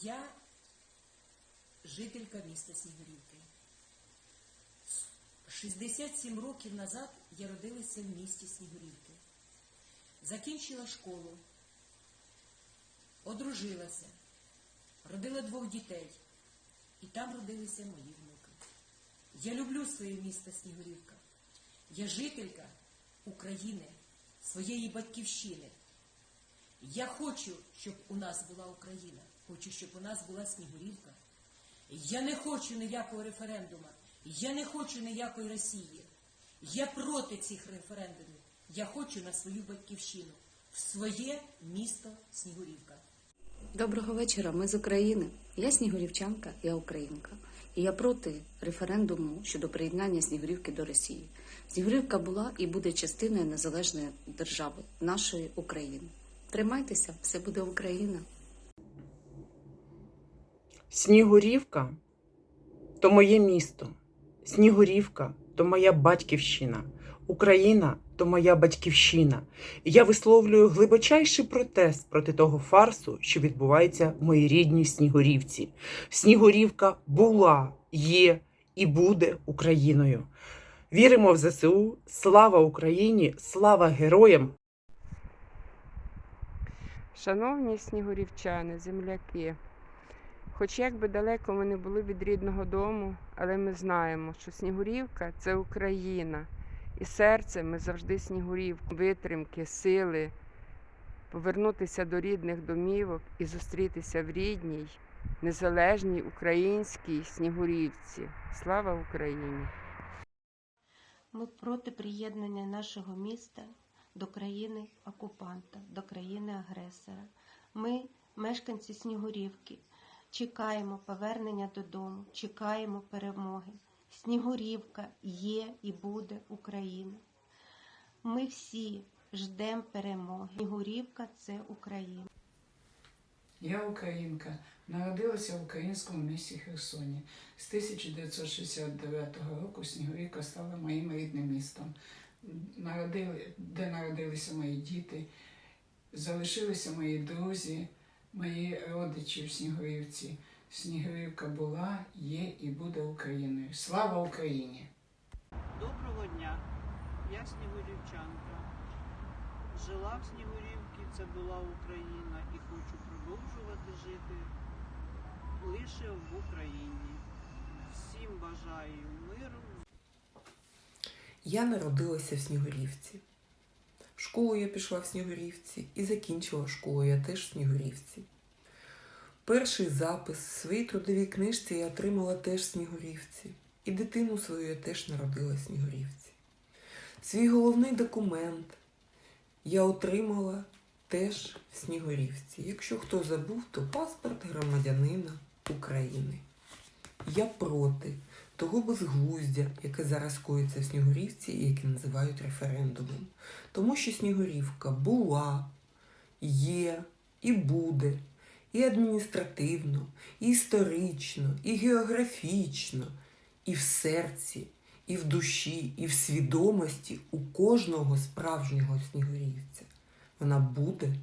Я жителька міста Снігурівки. 67 років назад я родилася в місті Снігурівки. Закінчила школу, одружилася, родила двох дітей, і там родилися мої внуки. Я люблю своє місто Снігурівка. Я жителька України, своєї батьківщини. Я хочу, щоб у нас була Україна. Хочу, щоб у нас була Снігурівка. Я не хочу ніякого референдуму. Я не хочу ніякої Росії. Я проти цих референдумів. Я хочу на свою батьківщину, в своє місто Снігурівка. Доброго вечора. Ми з України. Я Снігурівчанка, я українка. І я проти референдуму щодо приєднання Снігурівки до Росії. Снігурівка була і буде частиною незалежної держави нашої України. Тримайтеся, все буде Україна. Снігурівка то моє місто. Снігурівка то моя батьківщина. Україна то моя батьківщина. І я висловлюю глибочайший протест проти того фарсу, що відбувається в моїй рідній Снігурівці. Снігурівка була, є і буде Україною. Віримо в ЗСУ. Слава Україні! Слава героям! Шановні снігурівчани, земляки, хоч як би далеко ми не були від рідного дому, але ми знаємо, що Снігурівка це Україна. І серце ми завжди Снігурівку, витримки, сили, повернутися до рідних домівок і зустрітися в рідній, незалежній українській Снігурівці. Слава Україні! Ми проти приєднання нашого міста до країни окупанта, до країни агресора. Ми, мешканці Снігурівки, чекаємо повернення додому, чекаємо перемоги. Снігурівка є і буде Україна. Ми всі ждемо перемоги. Снігурівка це Україна. Я українка, народилася в українському місті Херсоні. З 1969 року Снігурівка стала моїм рідним містом, Народили, де народилися мої діти, залишилися мої друзі, мої родичі в Снігурівці. Снігурівка була, є і буде Україною. Слава Україні! Доброго дня, я Снігурівчанка. Жила в Снігурівці, це була Україна, і хочу продовжувати жити лише в Україні. Всім бажаю миру, Я народилася в Снігурівці. Школу я пішла в Снігурівці і закінчила школу я теж в Снігурівці. Перший запис в своїй трудовій книжці я отримала теж в Снігурівці. І дитину свою я теж народила в Снігурівці. Свій головний документ я отримала теж в Снігурівці. Якщо хто забув, то паспорт громадянина України. Я проти того безглуздя, яке зараз коїться в Снігурівці і яке називають референдумом. Тому що Снігурівка була, є і буде і адміністративно, і історично, і географічно, і в серці, і в душі, і в свідомості у кожного справжнього снігурівця. Вона буде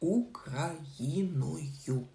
Україною.